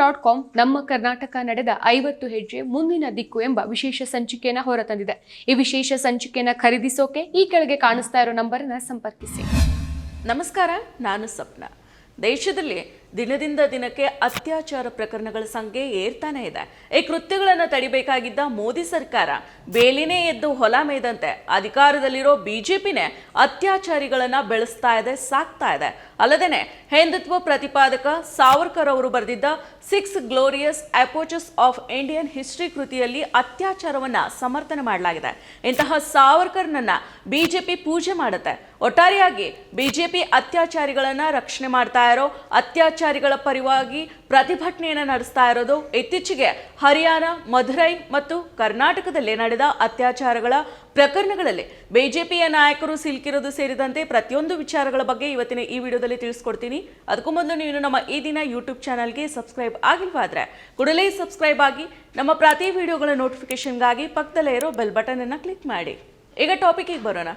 Dot com ನಮ್ಮ ಕರ್ನಾಟಕ ನಡೆದ ಐವತ್ತು ಹೆಜ್ಜೆ ಮುಂದಿನ ದಿಕ್ಕು ಎಂಬ ವಿಶೇಷ ಸಂಚಿಕೆಯನ್ನು ಹೊರತಂದಿದೆ. ಈ ವಿಶೇಷ ಸಂಚಿಕೆಯನ್ನು ಖರೀದಿಸೋಕೆ ಈ ಕೆಳಗೆ ಕಾಣಿಸ್ತಾ ಇರೋ ನಂಬರನ್ನ ಸಂಪರ್ಕಿಸಿ. ನಮಸ್ಕಾರ, ನಾನು ಸ್ವಪ್ನ. ದೇಶದಲ್ಲಿ ದಿನದಿಂದ ದಿನಕ್ಕೆ ಅತ್ಯಾಚಾರ ಪ್ರಕರಣಗಳ ಸಂಖ್ಯೆ ಏರ್ತಾನೆ ಇದೆ. ಈ ಕೃತ್ಯಗಳನ್ನು ತಡಿಬೇಕಾಗಿದ್ದ ಮೋದಿ ಸರ್ಕಾರ ಬೇಲಿನೇ ಎದ್ದು ಹೊಲ ಮೇದಂತೆ ಅಧಿಕಾರದಲ್ಲಿರೋ ಬಿಜೆಪಿನೇ ಅತ್ಯಾಚಾರಿಗಳನ್ನ ಬೆಳೆಸ್ತಾ ಇದೆ, ಸಾಕ್ತಾ ಇದೆ. ಅಲ್ಲದೇನೆ ಹಿಂದುತ್ವ ಪ್ರತಿಪಾದಕ ಸಾವರ್ಕರ್ ಅವರು ಬರೆದಿದ್ದ six glorious epochs of Indian history ಕೃತಿಯಲ್ಲಿ ಅತ್ಯಾಚಾರವನ್ನು ಸಮರ್ಥನೆ ಮಾಡಲಾಗಿದೆ. ಇಂತಹ ಸಾವರ್ಕರ್ನನ್ನ ಬಿಜೆಪಿ ಪೂಜೆ ಮಾಡುತ್ತೆ. ಒಟ್ಟಾರೆಯಾಗಿ ಬಿಜೆಪಿ ಅತ್ಯಾಚಾರಿಗಳನ್ನು ರಕ್ಷಣೆ ಮಾಡ್ತಾ ಇರೋ, ಅತ್ಯಾಚಾರಿಗಳ ಪರವಾಗಿ ಪ್ರತಿಭಟನೆಯನ್ನ ನಡೆಸ್ತಾ ಇರೋದು. ಇತ್ತೀಚೆಗೆ ಹರಿಯಾಣ, ಮಧುರೈ ಮತ್ತು ಕರ್ನಾಟಕದಲ್ಲಿ ನಡೆದ ಅತ್ಯಾಚಾರಗಳ ಪ್ರಕರಣಗಳಲ್ಲಿ ಬಿಜೆಪಿಯ ನಾಯಕರು ಸಿಲುಕಿರೋದು ಸೇರಿದಂತೆ ಪ್ರತಿಯೊಂದು ವಿಚಾರಗಳ ಬಗ್ಗೆ ಇವತ್ತಿನ ಈ ವಿಡಿಯೋದಲ್ಲಿ ತಿಳಿಸ್ಕೊಡ್ತೀನಿ. ಅದಕ್ಕೂ ಮೊದಲು ನೀವು ನಮ್ಮ ಈ ದಿನ ಯೂಟ್ಯೂಬ್ ಚಾನಲ್ಗೆ ಸಬ್ಸ್ಕ್ರೈಬ್ ಆಗಿಲ್ವಾದ್ರೆ ಕೂಡಲೇ ಸಬ್ಸ್ಕ್ರೈಬ್ ಆಗಿ ನಮ್ಮ ಪ್ರತಿ ವಿಡಿಯೋಗಳ ನೋಟಿಫಿಕೇಶನ್ಗಾಗಿ ಪಕ್ಕದಲ್ಲೇ ಇರೋ ಬೆಲ್ ಬಟನ್ ಕ್ಲಿಕ್ ಮಾಡಿ. ಈಗ ಟಾಪಿಕ್ಗೆ ಬರೋಣ.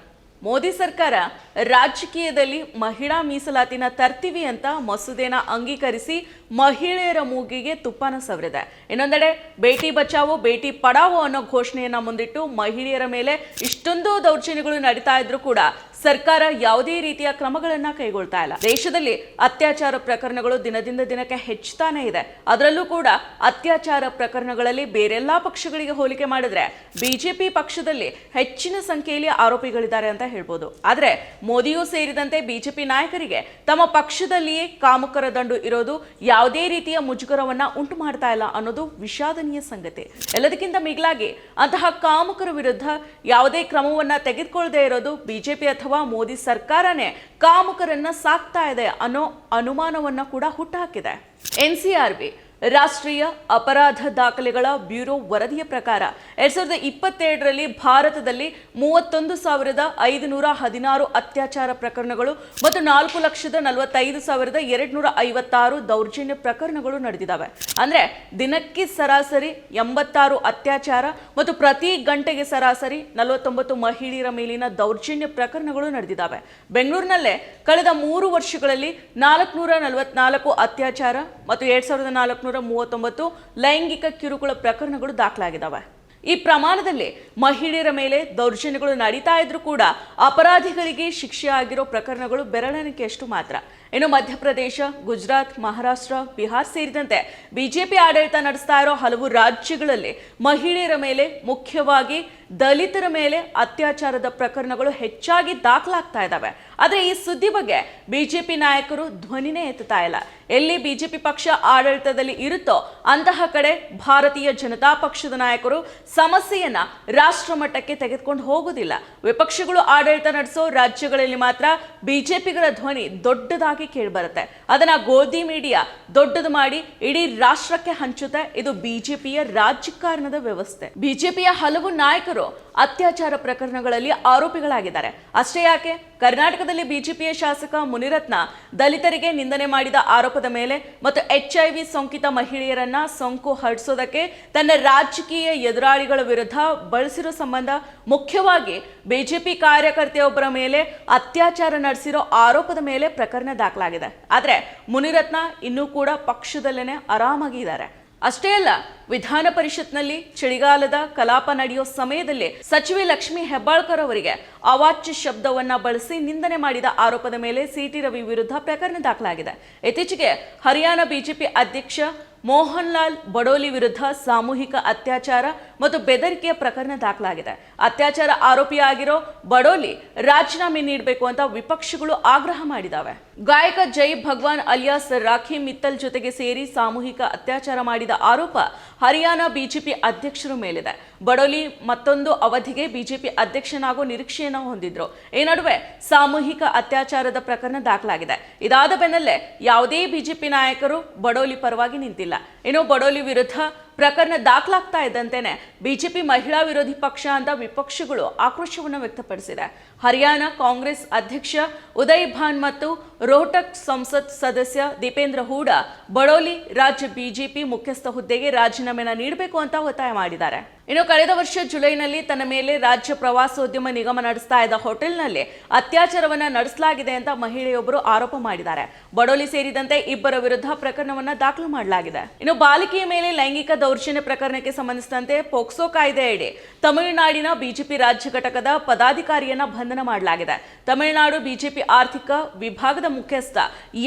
ಮೋದಿ ಸರ್ಕಾರ ರಾಜಕೀಯದಲ್ಲಿ ಮಹಿಳಾ ಮೀಸಲಾತಿನ ತರ್ತೀವಿ ಅಂತ ಮಸೂದೆನ ಅಂಗೀಕರಿಸಿ ಮಹಿಳೆಯರ ಮೂಗಿಗೆ ತುಪ್ಪನ ಸವರಿದೆ. ಇನ್ನೊಂದೆಡೆ ಬೇಟಿ ಬಚಾವೋ, ಬೇಟಿ ಪಡಾವೋ ಅನ್ನೋ ಘೋಷಣೆಯನ್ನ ಮುಂದಿಟ್ಟು ಮಹಿಳೆಯರ ಮೇಲೆ ಇಷ್ಟೊಂದು ದೌರ್ಜನ್ಯಗಳು ನಡೀತಾ ಇದ್ರು ಕೂಡ ಸರ್ಕಾರ ಯಾವುದೇ ರೀತಿಯ ಕ್ರಮಗಳನ್ನ ಕೈಗೊಳ್ತಾ ಇಲ್ಲ. ದೇಶದಲ್ಲಿ ಅತ್ಯಾಚಾರ ಪ್ರಕರಣಗಳು ದಿನದಿಂದ ದಿನಕ್ಕೆ ಹೆಚ್ಚುತ್ತಾನೆ ಇದೆ. ಅದರಲ್ಲೂ ಕೂಡ ಅತ್ಯಾಚಾರ ಪ್ರಕರಣಗಳಲ್ಲಿ ಬೇರೆಲ್ಲಾ ಪಕ್ಷಗಳಿಗೆ ಹೋಲಿಕೆ ಮಾಡಿದ್ರೆ ಬಿಜೆಪಿ ಪಕ್ಷದಲ್ಲಿ ಹೆಚ್ಚಿನ ಸಂಖ್ಯೆಯಲ್ಲಿ ಆರೋಪಿಗಳಿದ್ದಾರೆ ಅಂತ ಹೇಳ್ಬೋದು. ಆದ್ರೆ ಮೋದಿಯೂ ಸೇರಿದಂತೆ ಬಿಜೆಪಿ ನಾಯಕರಿಗೆ ತಮ್ಮ ಪಕ್ಷದಲ್ಲಿಯೇ ಕಾಮುಕರ ದಂಡು ಇರೋದು ಯಾವುದೇ ರೀತಿಯ ಮುಜುಗರವನ್ನ ಉಂಟು ಮಾಡ್ತಾ ಇಲ್ಲ ಅನ್ನೋದು ವಿಷಾದನೀಯ ಸಂಗತಿ. ಎಲ್ಲದಕ್ಕಿಂತ ಮಿಗಿಲಾಗಿ ಅಂತಹ ಕಾಮುಕರ ವಿರುದ್ಧ ಯಾವುದೇ ಕ್ರಮವನ್ನ ತೆಗೆದುಕೊಳ್ಳದೆ ಇರೋದು ಬಿಜೆಪಿ ಅಥವಾ ಮೋದಿ ಸರ್ಕಾರನೇ ಕಾಮುಕರನ್ನ ಸಾಕ್ತಾ ಇದೆ ಅನ್ನೋ ಅನುಮಾನವನ್ನ ಕೂಡ ಹುಟ್ಟುಹಾಕಿದೆ. ಎನ್ಸಿಆರ್ಬಿ ರಾಷ್ಟ್ರೀಯ ಅಪರಾಧ ದಾಖಲೆಗಳ ಬ್ಯೂರೋ ವರದಿಯ ಪ್ರಕಾರ ಎರಡ್ ಸಾವಿರದ ಇಪ್ಪತ್ತೆರಡರಲ್ಲಿ ಭಾರತದಲ್ಲಿ ಮೂವತ್ತೊಂದು ಸಾವಿರದ ಐದುನೂರ ಹದಿನಾರು ಅತ್ಯಾಚಾರ ಪ್ರಕರಣಗಳು ಮತ್ತು ನಾಲ್ಕು ಲಕ್ಷದ ನಲವತ್ತೈದು ಸಾವಿರದ ಎರಡ್ನೂರ ಐವತ್ತಾರು ದೌರ್ಜನ್ಯ ಪ್ರಕರಣಗಳು ನಡೆದಿದ್ದಾವೆ. ಅಂದ್ರೆ ದಿನಕ್ಕೆ ಸರಾಸರಿ ಎಂಬತ್ತಾರು ಅತ್ಯಾಚಾರ ಮತ್ತು ಪ್ರತಿ ಗಂಟೆಗೆ ಸರಾಸರಿ ನಲವತ್ತೊಂಬತ್ತು ಮಹಿಳೆಯರ ಮೇಲಿನ ದೌರ್ಜನ್ಯ ಪ್ರಕರಣಗಳು ನಡೆದಿದ್ದಾವೆ. ಬೆಂಗಳೂರಿನಲ್ಲೇ ಕಳೆದ ಮೂರು ವರ್ಷಗಳಲ್ಲಿ ನಾಲ್ಕುನೂರ ನಲವತ್ನಾಲ್ಕು ಅತ್ಯಾಚಾರ ಮತ್ತು ಎರಡ್ ಸಾವಿರದ ನಾಲ್ಕುನೂರ ಮೂವತ್ತೊಂಬತ್ತು ಲೈಂಗಿಕ ಕಿರುಕುಳ ಪ್ರಕರಣಗಳು ದಾಖಲಾಗಿದ್ದಾವೆ ಈ ಪ್ರಮಾಣದಲ್ಲಿ ಮಹಿಳೆಯರ ಮೇಲೆ ದೌರ್ಜನ್ಯಗಳು ನಡೀತಾ ಇದ್ರೂ ಕೂಡ ಅಪರಾಧಿಗಳಿಗೆ ಶಿಕ್ಷೆ ಆಗಿರೋ ಪ್ರಕರಣಗಳು ಬೆರಳೆಣಿಕೆಯಷ್ಟು ಮಾತ್ರ. ಇನ್ನು ಮಧ್ಯಪ್ರದೇಶ, ಗುಜರಾತ್, ಮಹಾರಾಷ್ಟ್ರ, ಬಿಹಾರ್ ಸೇರಿದಂತೆ ಬಿಜೆಪಿ ಆಡಳಿತ ನಡೆಸ್ತಾ ಇರೋ ಹಲವು ರಾಜ್ಯಗಳಲ್ಲಿ ಮಹಿಳೆಯರ ಮೇಲೆ ಮುಖ್ಯವಾಗಿ ದಲಿತರ ಮೇಲೆ ಅತ್ಯಾಚಾರದ ಪ್ರಕರಣಗಳು ಹೆಚ್ಚಾಗಿ ದಾಖಲಾಗ್ತಾ ಇದ್ದಾವೆ ಆದರೆ ಈ ಸುದ್ದಿ ಬಗ್ಗೆ ಬಿಜೆಪಿ ನಾಯಕರು ಧ್ವನಿನೇ ಎತ್ತುತ್ತಾ ಇಲ್ಲ. ಎಲ್ಲಿ ಬಿಜೆಪಿ ಪಕ್ಷ ಆಡಳಿತದಲ್ಲಿ ಇರುತ್ತೋ ಅಂತಹ ಕಡೆ ಭಾರತೀಯ ಜನತಾ ಪಕ್ಷದ ನಾಯಕರು ಸಮಸ್ಯೆಯನ್ನ ರಾಷ್ಟ್ರ ಮಟ್ಟಕ್ಕೆ ತೆಗೆದುಕೊಂಡು ಹೋಗುವುದಿಲ್ಲ. ವಿಪಕ್ಷಗಳು ಆಡಳಿತ ನಡೆಸೋ ರಾಜ್ಯಗಳಲ್ಲಿ ಮಾತ್ರ ಬಿಜೆಪಿಗಳ ಧ್ವನಿ ದೊಡ್ಡದಾಗಿ ಕೇಳಿಬರುತ್ತೆ. ಅದನ್ನ ಗೋಧಿ ಮೀಡಿಯಾ ದೊಡ್ಡದು ಮಾಡಿ ಇಡೀ ರಾಷ್ಟ್ರಕ್ಕೆ ಹಂಚುತ್ತೆ. ಇದು ಬಿಜೆಪಿಯ ರಾಜಕಾರಣದ ವ್ಯವಸ್ಥೆ. ಬಿಜೆಪಿಯ ಹಲವು ನಾಯಕರು ಅತ್ಯಾಚಾರ ಪ್ರಕರಣಗಳಲ್ಲಿ ಆರೋಪಿಗಳಾಗಿದ್ದಾರೆ. ಅಷ್ಟೇ ಯಾಕೆ? ಕರ್ನಾಟಕದಲ್ಲಿ ಬಿಜೆಪಿಯ ಶಾಸಕ ಮುನಿರತ್ನ ದಲಿತರಿಗೆ ನಿಂದನೆ ಮಾಡಿದ ಆರೋಪದ ಮೇಲೆ ಮತ್ತು ಎಚ್ ಐ ವಿ ಸೋಂಕಿತ ಮಹಿಳೆಯರನ್ನ ಸೋಂಕು ಹರಡಿಸೋದಕ್ಕೆ ತನ್ನ ರಾಜಕೀಯ ಎದುರಾಳಿಗಳ ವಿರುದ್ಧ ಬಳಸಿರೋ ಸಂಬಂಧ ಮುಖ್ಯವಾಗಿ ಬಿಜೆಪಿ ಕಾರ್ಯಕರ್ತೆಯೊಬ್ಬರ ಮೇಲೆ ಅತ್ಯಾಚಾರ ನಡೆಸಿರೋ ಆರೋಪದ ಮೇಲೆ ಪ್ರಕರಣ ದಾಖಲಾಗಿದೆ. ಆದರೆ ಮುನಿರತ್ನ ಇನ್ನೂ ಕೂಡ ಪಕ್ಷದಲ್ಲೇನೆ ಆರಾಮಾಗಿದ್ದಾರೆ. ಅಷ್ಟೇ ಅಲ್ಲ, ವಿಧಾನ ಪರಿಷತ್ನಲ್ಲಿ ಚಳಿಗಾಲದ ಕಲಾಪ ನಡೆಯೋ ಸಮಯದಲ್ಲಿ ಸಚಿವೆ ಲಕ್ಷ್ಮಿ ಹೆಬ್ಬಾಳ್ಕರ್ ಅವರಿಗೆ ಅವಾಚ್ಯ ಶಬ್ದವನ್ನ ಬಳಸಿ ನಿಂದನೆ ಮಾಡಿದ ಆರೋಪದ ಮೇಲೆ ಸಿಟಿ ರವಿ ವಿರುದ್ಧ ಪ್ರಕರಣ ದಾಖಲಾಗಿದೆ. ಇತ್ತೀಚೆಗೆ ಹರಿಯಾಣ ಬಿಜೆಪಿ ಅಧ್ಯಕ್ಷ ಮೋಹನ್ ಲಾಲ್ ಬಡೋಲಿ ವಿರುದ್ಧ ಸಾಮೂಹಿಕ ಅತ್ಯಾಚಾರ ಮತ್ತು ಬೆದರಿಕೆಯ ಪ್ರಕರಣ ದಾಖಲಾಗಿದೆ. ಅತ್ಯಾಚಾರ ಆರೋಪಿಯಾಗಿರೋ ಬಡೋಲಿ ರಾಜೀನಾಮೆ ನೀಡಬೇಕು ಅಂತ ವಿಪಕ್ಷಗಳು ಆಗ್ರಹ ಮಾಡಿದಾವೆ. ಗಾಯಕ ಜೈ ಭಗವಾನ್ ಅಲಿಯಾಸ್ ರಾಖಿ ಮಿತ್ತಲ್ ಜೊತೆಗೆ ಸೇರಿ ಸಾಮೂಹಿಕ ಅತ್ಯಾಚಾರ ಮಾಡಿದ ಆರೋಪ ಹರಿಯಾಣ ಬಿಜೆಪಿ ಅಧ್ಯಕ್ಷರ ಮೇಲಿದೆ. ಬಡೋಲಿ ಮತ್ತೊಂದು ಅವಧಿಗೆ ಬಿಜೆಪಿ ಅಧ್ಯಕ್ಷನಾಗೋ ನಿರೀಕ್ಷೆಯನ್ನು ಹೊಂದಿದ್ರು. ಈ ನಡುವೆ ಸಾಮೂಹಿಕ ಅತ್ಯಾಚಾರದ ಪ್ರಕರಣ ದಾಖಲಾಗಿದೆ. ಇದಾದ ಬೆನ್ನಲ್ಲೇ ಯಾವುದೇ ಬಿಜೆಪಿ ನಾಯಕರು ಬಡೋಲಿ ಪರವಾಗಿ ನಿಂತಿಲ್ಲ. ಇನ್ನು ಬಡೋಲಿ ವಿರುದ್ಧ ಪ್ರಕರಣ ದಾಖಲಾಗ್ತಾ ಇದ್ದಂತೆನೆ ಬಿಜೆಪಿ ಮಹಿಳಾ ವಿರೋಧಿ ಪಕ್ಷ ಅಂತ ವಿಪಕ್ಷಗಳು ಆಕ್ರೋಶವನ್ನು ವ್ಯಕ್ತಪಡಿಸಿದೆ. ಹರಿಯಾಣ ಕಾಂಗ್ರೆಸ್ ಅಧ್ಯಕ್ಷ ಉದಯ್ ಭಾನ್ ಮತ್ತು ರೋಹಟಕ್ ಸಂಸತ್ ಸದಸ್ಯ ದೀಪೇಂದ್ರ ಹೂಡ ಬಡೋಲಿ ರಾಜ್ಯ ಬಿಜೆಪಿ ಮುಖ್ಯಸ್ಥ ಹುದ್ದೆಗೆ ರಾಜೀನಾಮೆನ ನೀಡಬೇಕು ಅಂತ ಒತ್ತಾಯ ಮಾಡಿದ್ದಾರೆ. ಇನ್ನು ಕಳೆದ ವರ್ಷ ಜುಲೈನಲ್ಲಿ ತನ್ನ ಮೇಲೆ ರಾಜ್ಯ ಪ್ರವಾಸೋದ್ಯಮ ನಿಗಮ ನಡೆಸ್ತಾ ಇದ್ದ ಹೋಟೆಲ್ನಲ್ಲಿ ಅತ್ಯಾಚಾರವನ್ನ ನಡೆಸಲಾಗಿದೆ ಅಂತ ಮಹಿಳೆಯೊಬ್ಬರು ಆರೋಪ ಮಾಡಿದ್ದಾರೆ. ಬಡೋಲಿ ಸೇರಿದಂತೆ ಇಬ್ಬರ ವಿರುದ್ಧ ಪ್ರಕರಣವನ್ನ ದಾಖಲು ಮಾಡಲಾಗಿದೆ. ಇನ್ನು ಬಾಲಿಕೆಯ ಮೇಲೆ ಲೈಂಗಿಕ ದೌರ್ಜನ್ಯ ಪ್ರಕರಣಕ್ಕೆ ಸಂಬಂಧಿಸಿದಂತೆ ಪೋಕ್ಸೋ ಕಾಯ್ದೆಯಡಿ ತಮಿಳುನಾಡಿನ ಬಿಜೆಪಿ ರಾಜ್ಯ ಘಟಕದ ಪದಾಧಿಕಾರಿಯನ್ನ ಬಂಧನ ಮಾಡಲಾಗಿದೆ. ತಮಿಳುನಾಡು ಬಿಜೆಪಿ ಆರ್ಥಿಕ ವಿಭಾಗದ ಮುಖ್ಯಸ್ಥ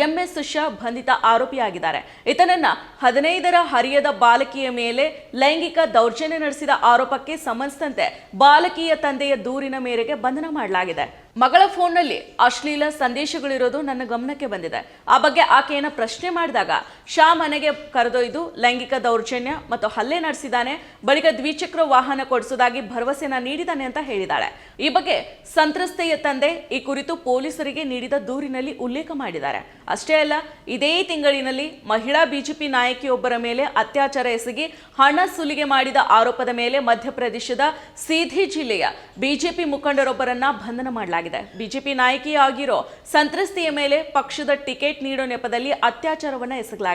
ಎಂಎಸ್ ಶಾ ಬಂಧಿತ ಆರೋಪಿಯಾಗಿದ್ದಾರೆ. ಈತನನ್ನ ಹದಿನೈದರ ಹರಿಯದ ಬಾಲಕಿಯ ಮೇಲೆ ಲೈಂಗಿಕ ದೌರ್ಜನ್ಯ ನಡೆಸಿದ ಆರೋಪಕ್ಕೆ ಸಂಬಂಧಿಸಿದಂತೆ ಬಾಲಕಿಯ ತಂದೆಯ ದೂರಿನ ಮೇರೆಗೆ ಬಂಧನ ಮಾಡಲಾಗಿದೆ. ಮಗಳ ಫೋನ್ನಲ್ಲಿ ಅಶ್ಲೀಲ ಸಂದೇಶಗಳಿರೋದು ನನ್ನ ಗಮನಕ್ಕೆ ಬಂದಿದೆ. ಆ ಬಗ್ಗೆ ಆಕೆಯನ್ನು ಪ್ರಶ್ನೆ ಮಾಡಿದಾಗ ಶಾ ಮನೆಗೆ ಕರೆದೊಯ್ದು ಲೈಂಗಿಕ ದೌರ್ಜನ್ಯ ಮತ್ತು ಹಲ್ಲೆ ನಡೆಸಿದ್ದಾನೆ. ಬಳಿಕ ದ್ವಿಚಕ್ರ ವಾಹನ ಕೊಡಿಸೋದಾಗಿ ಭರವಸೆನ ನೀಡಿದ್ದಾನೆ ಅಂತ ಹೇಳಿದಾಳೆ ಈ ಬಗ್ಗೆ ಸಂತ್ರಸ್ತೆಯ ತಂದೆ ಈ ಕುರಿತು ಪೊಲೀಸರಿಗೆ ನೀಡಿದ ದೂರಿನಲ್ಲಿ ಉಲ್ಲೇಖ ಮಾಡಿದ್ದಾರೆ. ಅಷ್ಟೇ ಅಲ್ಲ, ಇದೇ ತಿಂಗಳಿನಲ್ಲಿ ಮಹಿಳಾ ಬಿಜೆಪಿ ನಾಯಕಿಯೊಬ್ಬರ ಮೇಲೆ ಅತ್ಯಾಚಾರ ಎಸಗಿ ಹಣ ಸುಲಿಗೆ ಮಾಡಿದ ಆರೋಪದ ಮೇಲೆ ಮಧ್ಯಪ್ರದೇಶದ ಸೀಧಿ ಜಿಲ್ಲೆಯ ಬಿಜೆಪಿ ಮುಖಂಡರೊಬ್ಬರನ್ನ ಬಂಧನ ಮಾಡಲಾಗಿದೆ. ಬಿಜೆಪಿ ನಾಯಕಿಯಾಗಿರೋ ಸಂತ್ರಸ್ತೆಯ ಮೇಲೆ ಪಕ್ಷದ ಟಿಕೆಟ್ ನೀಡೋ ನೆಪದಲ್ಲಿ ಅತ್ಯಾಚಾರವನ್ನ ಎಸಗಲಾಗಿದೆ.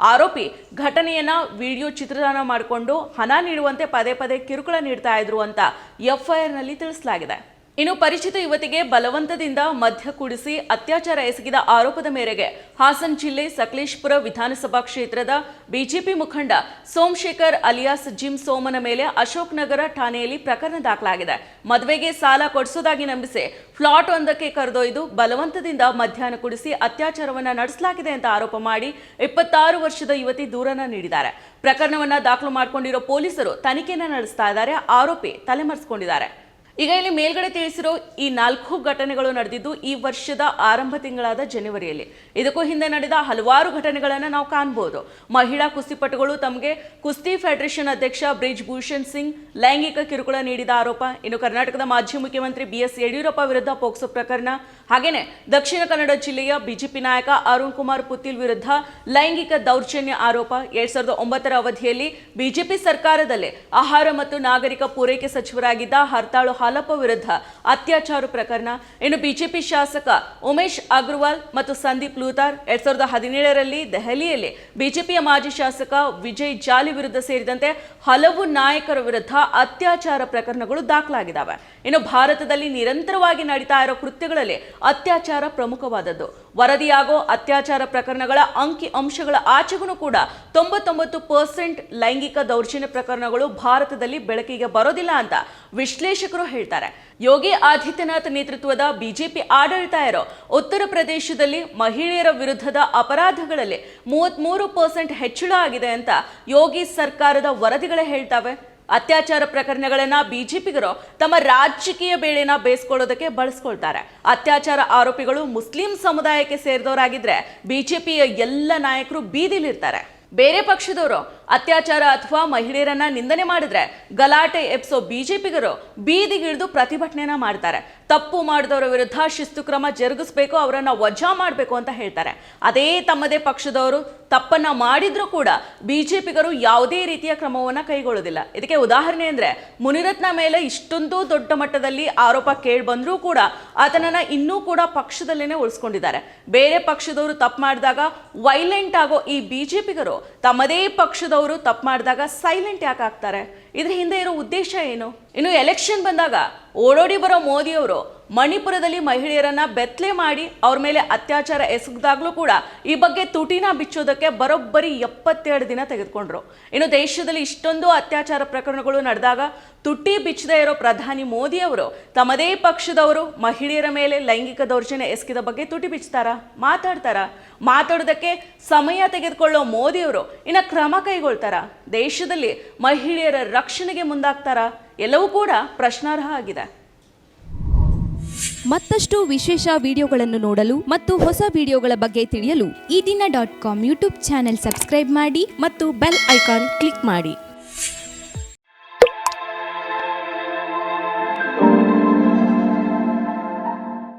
ಆರೋಪಿ ಘಟನೆಯನ್ನ ವಿಡಿಯೋ ಚಿತ್ರದಾನ ಮಾಡಿಕೊಂಡು ಹಣ ನೀಡುವಂತೆ ಪದೇ ಪದೇ ಕಿರುಕುಳ ನೀಡ್ತಾ ಇದ್ರು ಅಂತ ಎಫ್ಐಆರ್ನಲ್ಲಿ ತಿಳಿಸಲಾಗಿದೆ. ಇನ್ನು ಪರಿಚಿತ ಯುವತಿಗೆ ಬಲವಂತದಿಂದ ಮಧ್ಯ ಕುಡಿಸಿ ಅತ್ಯಾಚಾರ ಎಸಗಿದ ಆರೋಪದ ಮೇರೆಗೆ ಹಾಸನ್ ಜಿಲ್ಲೆ ಸಕಲೇಶ್ಪುರ ವಿಧಾನಸಭಾ ಕ್ಷೇತ್ರದ ಬಿಜೆಪಿ ಮುಖಂಡ ಸೋಮಶೇಖರ್ ಅಲಿಯಾಸ್ ಜಿಮ್ ಸೋಮನ ಮೇಲೆ ಅಶೋಕ್ ನಗರ ಠಾಣೆಯಲ್ಲಿ ಪ್ರಕರಣ ದಾಖಲಾಗಿದೆ. ಮದುವೆಗೆ ಸಾಲ ಕೊಡಿಸೋದಾಗಿ ನಂಬಿಸಿ ಫ್ಲಾಟ್ ಒಂದಕ್ಕೆ ಕರೆದೊಯ್ದು ಬಲವಂತದಿಂದ ಮಧ್ಯಾಹ್ನ ಕುಡಿಸಿ ಅತ್ಯಾಚಾರವನ್ನ ನಡೆಸಲಾಗಿದೆ ಅಂತ ಆರೋಪ ಮಾಡಿ ಇಪ್ಪತ್ತಾರು ವರ್ಷದ ಯುವತಿ ದೂರನ ನೀಡಿದ್ದಾರೆ. ಪ್ರಕರಣವನ್ನ ದಾಖಲು ಮಾಡಿಕೊಂಡಿರೋ ಪೊಲೀಸರು ತನಿಖೆಯನ್ನು ನಡೆಸ್ತಾ ಇದ್ದಾರೆ. ಆರೋಪಿ ತಲೆಮರೆಸಿಕೊಂಡಿದ್ದಾರೆ. ಈಗ ಇಲ್ಲಿ ಮೇಲ್ಗಡೆ ತಿಳಿಸಿರೋ ಈ ನಾಲ್ಕು ಘಟನೆಗಳು ನಡೆದಿದ್ದು ಈ ವರ್ಷದ ಆರಂಭ ತಿಂಗಳಾದ ಜನವರಿಯಲ್ಲಿ. ಇದಕ್ಕೂ ಹಿಂದೆ ನಡೆದ ಹಲವಾರು ಘಟನೆಗಳನ್ನು ನಾವು ಕಾಣಬಹುದು ಮಹಿಳಾ ಕುಸ್ತಿಪಟುಗಳು ತಮಗೆ ಕುಸ್ತಿ ಫೆಡರೇಷನ್ ಅಧ್ಯಕ್ಷ ಬ್ರಿಜ್ ಭೂಷಣ್ ಸಿಂಗ್ ಲೈಂಗಿಕ ಕಿರುಕುಳ ನೀಡಿದ ಆರೋಪ. ಇನ್ನು ಕರ್ನಾಟಕದ ಮಾಜಿ ಮುಖ್ಯಮಂತ್ರಿ ಬಿ ಎಸ್ ಯಡಿಯೂರಪ್ಪ ವಿರುದ್ಧ ಪೋಕ್ಸೊ ಪ್ರಕರಣ. ಹಾಗೆಯೇ ದಕ್ಷಿಣ ಕನ್ನಡ ಜಿಲ್ಲೆಯ ಬಿಜೆಪಿ ನಾಯಕ ಅರುಣ್ ಕುಮಾರ್ ಪುತಿಲ್ ವಿರುದ್ಧ ಲೈಂಗಿಕ ದೌರ್ಜನ್ಯ ಆರೋಪ. ಎರಡ್ ಸಾವಿರದ ಒಂಬತ್ತರ ಅವಧಿಯಲ್ಲಿ ಬಿಜೆಪಿ ಸರ್ಕಾರದಲ್ಲೇ ಆಹಾರ ಮತ್ತು ನಾಗರಿಕ ಪೂರೈಕೆ ಸಚಿವರಾಗಿದ್ದ ಹರ್ತಾಳು ಹಾಲಪ್ಪ ವಿರುದ್ಧ ಅತ್ಯಾಚಾರ ಪ್ರಕರಣ. ಇನ್ನು ಬಿಜೆಪಿ ಶಾಸಕ ಉಮೇಶ್ ಅಗ್ರವಾಲ್ ಮತ್ತು ಸಂದೀಪ್ ಲೂತಾರ್ ಎರಡ್ ಸಾವಿರದ ಹದಿನೇಳರಲ್ಲಿ ದೆಹಲಿಯಲ್ಲಿ ಬಿಜೆಪಿಯ ಮಾಜಿ ಶಾಸಕ ವಿಜಯ್ ಜಾಲಿ ವಿರುದ್ಧ ಸೇರಿದಂತೆ ಹಲವು ನಾಯಕರ ವಿರುದ್ಧ ಅತ್ಯಾಚಾರ ಪ್ರಕರಣಗಳು ದಾಖಲಾಗಿದ್ದಾವೆ. ಇನ್ನು ಭಾರತದಲ್ಲಿ ನಿರಂತರವಾಗಿ ನಡೀತಾ ಇರೋ ಕೃತ್ಯಗಳಲ್ಲಿ ಅತ್ಯಾಚಾರ ಪ್ರಮುಖವಾದದ್ದು. ವರದಿಯಾಗೋ ಅತ್ಯಾಚಾರ ಪ್ರಕರಣಗಳ ಅಂಕಿ ಅಂಶಗಳ ಆಚೆಗೂ ಕೂಡ ತೊಂಬತ್ತೊಂಬತ್ತು ಪರ್ಸೆಂಟ್ ಲೈಂಗಿಕ ದೌರ್ಜನ್ಯ ಪ್ರಕರಣಗಳು ಭಾರತದಲ್ಲಿ ಬೆಳಕಿಗೆ ಬರೋದಿಲ್ಲ ಅಂತ ವಿಶ್ಲೇಷಕರು ಹೇಳ್ತಾರೆ. ಯೋಗಿ ಆದಿತ್ಯನಾಥ್ ನೇತೃತ್ವದ ಬಿಜೆಪಿ ಆಡಳಿತ ಇರೋ ಉತ್ತರ ಪ್ರದೇಶದಲ್ಲಿ ಮಹಿಳೆಯರ ವಿರುದ್ಧದ ಅಪರಾಧಗಳಲ್ಲಿ ಮೂವತ್ಮೂರು ಪರ್ಸೆಂಟ್ ಹೆಚ್ಚಳ ಆಗಿದೆ ಅಂತ ಯೋಗಿ ಸರ್ಕಾರದ ವರದಿಗಳೇ ಹೇಳ್ತವೆ. ಅತ್ಯಾಚಾರ ಪ್ರಕರಣಗಳನ್ನ ಬಿಜೆಪಿಗರು ತಮ್ಮ ರಾಜಕೀಯ ಬೇಳೆನ ಬೇಯಿಸ್ಕೊಳ್ಳೋದಕ್ಕೆ ಬಳಸ್ಕೊಳ್ತಾರೆ. ಅತ್ಯಾಚಾರ ಆರೋಪಿಗಳು ಮುಸ್ಲಿಂ ಸಮುದಾಯಕ್ಕೆ ಸೇರಿದವರಾಗಿದ್ರೆ ಬಿಜೆಪಿಯ ಎಲ್ಲ ನಾಯಕರು ಬೀದಿಲಿರ್ತಾರೆ. ಬೇರೆ ಪಕ್ಷದವರು ಅತ್ಯಾಚಾರ ಅಥವಾ ಮಹಿಳೆಯರನ್ನ ನಿಂದನೆ ಮಾಡಿದ್ರೆ ಗಲಾಟೆ ಎಪ್ಸೋ ಬಿಜೆಪಿಗರು ಬೀದಿಗಿಳಿದು ಪ್ರತಿಭಟನೆನ ಮಾಡ್ತಾರೆ. ತಪ್ಪು ಮಾಡಿದವರ ವಿರುದ್ಧ ಶಿಸ್ತು ಕ್ರಮ ಜರುಗಿಸ್ಬೇಕು, ಅವರನ್ನ ವಜಾ ಮಾಡಬೇಕು ಅಂತ ಹೇಳ್ತಾರೆ. ಅದೇ ತಮ್ಮದೇ ಪಕ್ಷದವರು ತಪ್ಪನ್ನ ಮಾಡಿದ್ರೂ ಕೂಡ ಬಿಜೆಪಿಗರು ಯಾವುದೇ ರೀತಿಯ ಕ್ರಮವನ್ನು ಕೈಗೊಳ್ಳೋದಿಲ್ಲ. ಇದಕ್ಕೆ ಉದಾಹರಣೆ ಅಂದ್ರೆ ಮುನಿರತ್ನ ಮೇಲೆ ಇಷ್ಟೊಂದು ದೊಡ್ಡ ಮಟ್ಟದಲ್ಲಿ ಆರೋಪ ಕೇಳಿ ಬಂದರೂ ಕೂಡ ಆತನನ್ನ ಇನ್ನೂ ಕೂಡ ಪಕ್ಷದಲ್ಲೇನೆ ಉಳಿಸ್ಕೊಂಡಿದ್ದಾರೆ. ಬೇರೆ ಪಕ್ಷದವರು ತಪ್ಪು ಮಾಡಿದಾಗ ವೈಲೆಂಟ್ ಆಗೋ ಈ ಬಿಜೆಪಿಗರು ತಮ್ಮದೇ ಪಕ್ಷದವರು ತಪ್ಪು ಮಾಡಿದಾಗ ಸೈಲೆಂಟ್ ಯಾಕೆ ಆಗ್ತಾರೆ? ಇದ್ರ ಹಿಂದೆ ಇರೋ ಉದ್ದೇಶ ಏನು? ಇನ್ನು ಎಲೆಕ್ಷನ್ ಬಂದಾಗ ಓಡೋಡಿ ಬರೋ ಮೋದಿಯವರು ಮಣಿಪುರದಲ್ಲಿ ಮಹಿಳೆಯರನ್ನ ಬೆತ್ತಲೆ ಮಾಡಿ ಅವ್ರ ಮೇಲೆ ಅತ್ಯಾಚಾರ ಎಸಗಿದಾಗ್ಲೂ ಕೂಡ ಈ ಬಗ್ಗೆ ತುಟಿನ ಬಿಚ್ಚೋದಕ್ಕೆ ಬರೋಬ್ಬರಿ ಎಪ್ಪತ್ತೆರಡು ದಿನ ತೆಗೆದುಕೊಂಡ್ರು. ಇನ್ನು ದೇಶದಲ್ಲಿ ಇಷ್ಟೊಂದು ಅತ್ಯಾಚಾರ ಪ್ರಕರಣಗಳು ನಡೆದಾಗ ತುಟಿ ಬಿಚ್ಚದೇ ಇರೋ ಪ್ರಧಾನಿ ಮೋದಿಯವರು ತಮ್ಮದೇ ಪಕ್ಷದವರು ಮಹಿಳೆಯರ ಮೇಲೆ ಲೈಂಗಿಕ ದೌರ್ಜನ್ಯ ಎಸಗಿದ ಬಗ್ಗೆ ತುಟಿ ಬಿಚ್ತಾರಾ? ಮಾತಾಡ್ತಾರಾ? ಮಾತಾಡೋದಕ್ಕೆ ಸಮಯ ತೆಗೆದುಕೊಳ್ಳೋ ಮೋದಿಯವರು ಇನ್ನು ಕ್ರಮ ಕೈಗೊಳ್ತಾರ? ದೇಶದಲ್ಲಿ ಮಹಿಳೆಯರ ರಕ್ಷಣೆಗೆ ಮುಂದಾಗ್ತಾರಾ? ಎಲ್ಲವೂ ಕೂಡ ಪ್ರಶ್ನಾರ್ಹ ಆಗಿದೆ. ಮತ್ತಷ್ಟು ವಿಶೇಷ ವಿಡಿಯೋಗಳನ್ನು ನೋಡಲು ಮತ್ತು ಹೊಸ ವಿಡಿಯೋಗಳ ಬಗ್ಗೆ ತಿಳಿಯಲು Ee Dina dot com YouTube channel subscribe ಮಾಡಿ ಮತ್ತು ಬೆಲ್ ಐಕಾನ್ ಕ್ಲಿಕ್ ಮಾಡಿ.